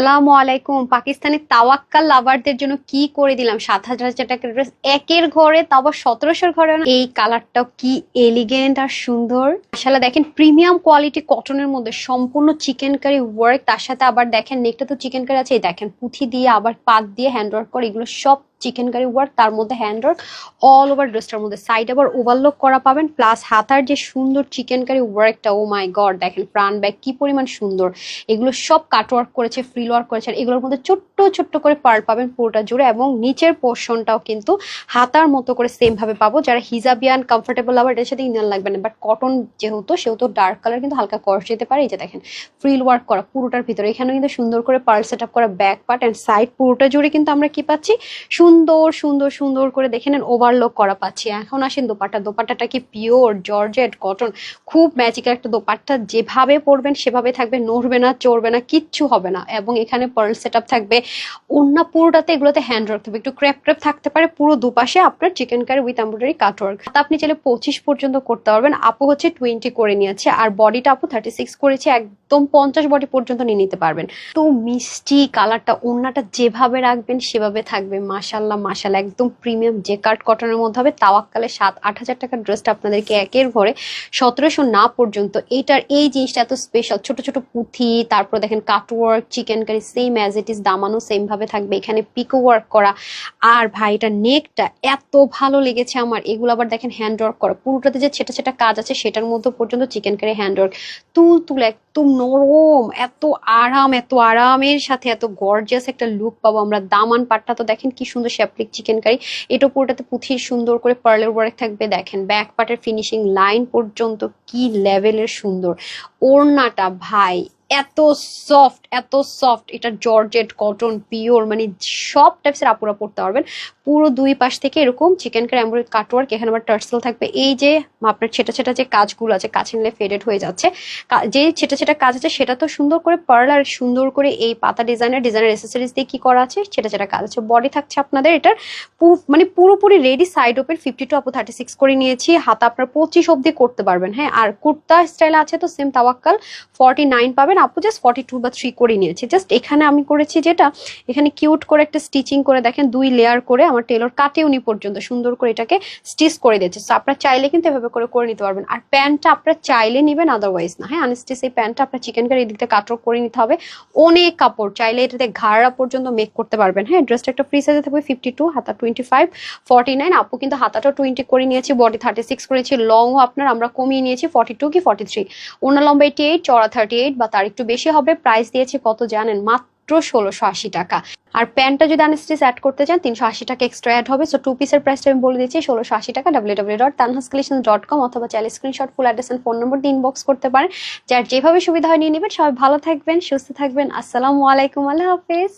আসসালামু আলাইকুম। পাকিস্তানি তাওয়াক্কাল লাভারদের জন্য কি করে দিলাম? সাত হাজার টাকার ড্রেস একের ঘরে তাও আবার সতেরোশোর ঘরে এই কালারটাও কি এলিগেন্ট আর সুন্দর? আসলে দেখেন প্রিমিয়াম কোয়ালিটি কটনের মধ্যে সম্পূর্ণ চিকেন কারি ওয়ার্ক তার সাথে আবার দেখেন নেকটা তো চিকেন কারি আছে। দেখেন, পুঁথি দিয়ে, আবার পাত দিয়ে হ্যান্ড ওয়ার্ক করে, এগুলো সব চিকেন কারি ওয়ার্ক তার মধ্যে হ্যান্ড ওয়ার্ক অল ওভার ড্রেসটার মধ্যে। সাইড আবার ওভারলোক করা পাবেন প্লাস হাতার যে সুন্দর চিকেন কারি ওয়ার্কটা ও মাই গড দেখেন প্রাণ ব্যাগ কি পরিমাণ সুন্দর। এগুলো সব কাট ওয়ার্ক করেছে ফ্রিল ওয়ার্ক করেছে এগুলোর মধ্যে ছোট্ট ছোট্ট করে পার্ট পাবেন পুরোটা জুড়ে, এবং নিচের পোর্শনটাও কিন্তু হাতার মতো করে সেম ভাবে পাবো। যারা হিজাবিয়ান কমফোর্টেবল আবার এটার সাথে ইনার লাগবে না বাট কটন যেহেতু, সেহেতু ডার্ক কালার কিন্তু হালকা কস যেতে পারে। এই যে দেখেন ফ্রিল ওয়ার্ক করা পুরোটার ভিতরে। এখানেও কিন্তু সুন্দর করে পার্ল সেট আপ করা ব্যাক পার্ট অ্যান্ড সাইড পুরোটা জুড়ে কিন্তু আমরা কি পাচ্ছি? সুন্দর সুন্দর সুন্দর সুন্দর করে দেখে নেন ওভারলোক করা পাচ্ছি। এখন আসেন দোপাট্টা। দোপাট্টাটা কি পিওর জর্জেট কটন খুব ম্যাজিক্যাল একটা দোপাট্টা। যেভাবে পরবেন, সেভাবে থাকবে। নড়বে না, চড়বে না, কিচ্ছু হবে না। এবং এখানে পার্ল সেট থাকবে। অন্য পুরোটাতে এগুলোতে হ্যান্ড ওয়ার্ক থাকবে। একটু ক্র্যাপ ক্র্যাপ থাকতে পারে। পুরো দুপাশে আপনার chikankari with embroidery cut work আপনি চাইলে পঁচিশ পর্যন্ত করতে পারবেন। আপু হচ্ছে টোয়েন্টি করে নিয়েছে। আর বডিটা আপু থার্টি সিক্স করেছে। একদম পঞ্চাশ বডি পর্যন্ত নিয়ে নিতে পারবেন। তো মিষ্টি কালারটা ওড়নাটা যেভাবে রাখবেন, সেভাবে থাকবে। মাসাল্লাহ মাসাল্লাহ একদম প্রিমিয়াম যে কাট কটনের মধ্যে হবে, তাওয়াক্কালে সাত, আট হাজার টাকার ড্রেসটা আপনাদেরকে একের ঘরে সতেরোশো না পর্যন্ত। এইটার এই জিনিসটা এত স্পেশাল ছোট ছোট পুঁথি, তারপর দেখেন cutwork chikankari same as it is দামানো সেমভাবে থাকবে। এখানে পিকো ওয়ার্ক করা। আর ভাই, এটা নেকটা এত ভালো লেগেছে আমার। এগুলো আবার দেখেন হ্যান্ড ওয়ার্ক করা। পুরোটাতে যে ছেটা ছেটা কাজ আছে, সেটার মধ্যে পর্যন্ত চিকেন কারি হ্যান্ড ওয়ার্ক তুল তুল একদম নরম, এত আরাম, এত আরামের সাথে, এত গর্জিয়াস একটা লুক পাবো আমরা। দামান পাটটা তো দেখেন কি সুন্দর শ্যাপলিক চিকেন কারি এটা পুরোটাতে পুঁথির সুন্দর করে পার্লার ওয়ার্ক থাকবে। দেখেন ব্যাক পার্টের ফিনিশিং লাইন পর্যন্ত কি লেভেলের সুন্দর। ওড়নাটা ভাই এত সফট এত সফট এটা জর্জেট কটন পিওর মানে সব টাইপসের আপুরা পড়তে পারবেন। পুরো দুই পাশ থেকে এরকম চিকেন কারি এমব্রয়ডারি কাটওয়ার্ক এখানে আবার টার্সেল থাকবে। এই যে আপনার ছেটা ছেটা যে কাজগুলো আছে, কাছে নিলে ফেডেড হয়ে যাচ্ছে। যে ছেটা ছেটা কাজ আছে, সেটা তো সুন্দর করে পার্লার সুন্দর করে এই পাতা ডিজাইনের ডিজাইনের এসেসরিজ দিয়ে কি করা আছে? ছেটা ছেটা কাজ আছে। বডি থাকছে আপনাদের এটার মানে পুরোপুরি ready side open fifty two আপু থার্টি সিক্স করে নিয়েছি। হাতা আপনার পঁচিশ অব্দি করতে পারবেন হ্যাঁ? আর কুর্তা স্টাইল আছে তো সেম তাওয়াক্কাল ফর্টি নাইন পাবেন। আপু জাস্ট ফর্টি টু বা থ্রি করে নিয়েছি। জাস্ট এখানে আমি করেছি যেটা, এখানে কিউট করে একটা স্টিচিং করে দেখেন, দুই লেয়ার করে আমার টেলর কাটে উনি পর্যন্ত, সুন্দর করে এটাকে স্টিচ করে দিয়েছে। তো আপনারা চাইলে কিন্তু এভাবে করে করে নিতে পারবেন। আর প্যান্টটা আপনারা চাইলে নেবেন আদারওয়াইজ না হ্যাঁ? আনস্টিচ এই প্যান্টটা আপনার চিকেন কারি এদিকটা কাটর করে নিতে হবে। অনেক কাপড়, চাইলে এটাতে ঘাড়া পর্যন্ত মেক করতে পারবেন। হ্যাঁ ড্রেসটা একটা ফ্রি সাইজে থাকবে ফিফটি টু হাতা টোয়েন্টি ফাইভ ফর্টি নাইন আপু কিন্তু হাতাটা টোয়েন্টি করে নিয়েছি বডি থার্টি সিক্স করেছি লংও আপনার আমরা কমিয়ে নিয়েছি ফর্টি টু কি ফর্টি থ্রি ওনার লম্বা এইটি এইট চড়া থার্টি এইট বা তার একটু বেশি হবে প্রাইস দিয়েছে কত জানেন? মাত্র ষোলোশো আশি টাকা। আর প্যান্টটা যদি আনস্টিচ অ্যাড করতে চান, তিনশো আশি টাকা এক্সট্রা অ্যাড হবে। সো টু পিসের প্রাইসটা আমি বলে দিচ্ছি, ষোলোশো আশি টাকা W W dot Tanhas dot com অথবা চাইলে screenshot full address phone number দিয়ে ইনবক্স করতে পারেন। যার যেভাবে সুবিধা হয় নিয়ে নেবেন, সবাই ভালো থাকবেন, সুস্থ থাকবেন। আসসালামু আলাইকুম, আল্লাহ হাফিজ।